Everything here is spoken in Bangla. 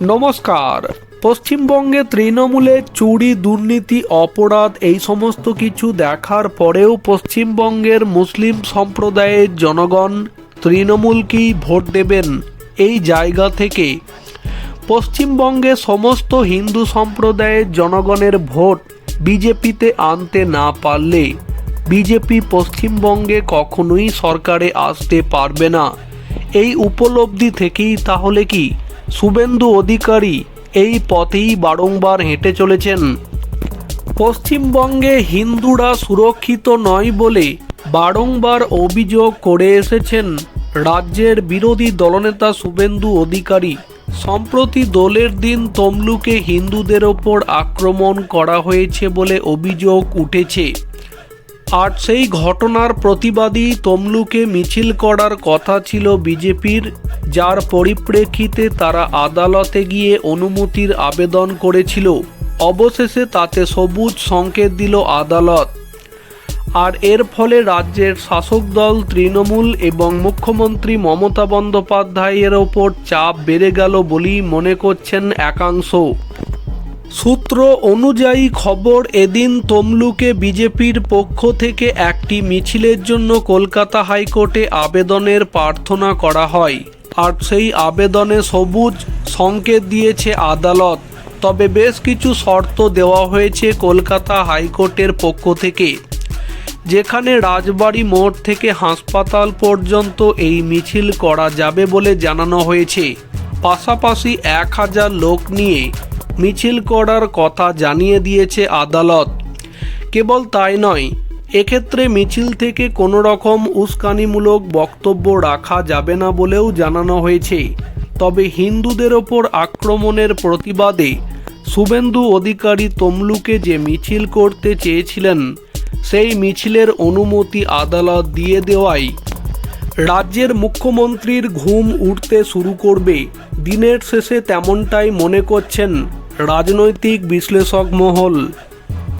নমস্কার। পশ্চিমবঙ্গে তৃণমূলে চুরি, দুর্নীতি, অপরাধ এই সমস্ত কিছু দেখার পরেও পশ্চিমবঙ্গের মুসলিম সম্প্রদায়ের জনগণ তৃণমূলকেই ভোট দেবেন এই জায়গা থেকে? পশ্চিমবঙ্গে সমস্ত হিন্দু সম্প্রদায়ের জনগণের ভোট বিজেপিতে আনতে না পারলে বিজেপি পশ্চিমবঙ্গে কখনোই সরকারে আসতে পারবে না। এই উপলব্ধি থেকেই তাহলে কি? শুভেন্দু অধিকারী এই পথেই বারংবার হেঁটে চলেছেন। পশ্চিমবঙ্গে হিন্দুরা সুরক্ষিত নয় বলে বারংবার অভিযোগ করে এসেছেন রাজ্যের বিরোধী দলনেতা শুভেন্দু অধিকারী। সম্প্রতি দোলের দিন তমলুকে হিন্দুদের ওপর আক্রমণ করা হয়েছে বলে অভিযোগ উঠেছে। আর সেই ঘটনার প্রতিবাদী তমলুকে মিছিল করার কথা ছিল বিজেপির, যার পরিপ্রেক্ষিতে তারা আদালতে গিয়ে অনুমতির আবেদন করেছিল। অবশেষে তাতে সবুজ সংকেত দিল আদালত। আর এর ফলে রাজ্যের শাসক দল তৃণমূল এবং মুখ্যমন্ত্রী মমতা বন্দ্যোপাধ্যায়ের ওপর চাপ বেড়ে গেল বলেই মনে করছেন একাংশ। সূত্র অনুযায়ী খবর এদিন তমলুকে বিজেপির পক্ষ থেকে একটি মিছিলের জন্য কলকাতা হাইকোর্টে আবেদনের প্রার্থনা করা হয়। আর সেই আবেদনে সবুজ সংকেত দিয়েছে আদালত। তবে বেশ কিছু শর্ত দেওয়া হয়েছে কলকাতা হাইকোর্টের পক্ষ থেকে। যেখানে রাজবাড়ি মোড় থেকে হাসপাতাল পর্যন্ত এই মিছিল করা যাবে বলে জানানো হয়েছে। পাশাপাশি এক হাজার লোক নিয়ে মিছিল করার কথা জানিয়ে দিয়েছে আদালত। কেবল তাই নয়, এক্ষেত্রে মিছিল থেকে কোনো রকম উস্কানিমূলক বক্তব্য রাখা যাবে না বলেও জানানো হয়েছে। তবে হিন্দুদের ওপর আক্রমণের প্রতিবাদে শুভেন্দু অধিকারী তমলুকে যে মিছিল করতে চেয়েছিলেন, সেই মিছিলের অনুমতি আদালত দিয়ে দেওয়ায় রাজ্যের মুখ্যমন্ত্রীর ঘুম উঠতে শুরু করবে। দিনের শেষে তেমনটাই মনে করছেন রাজনৈতিক বিশ্লেষক মহল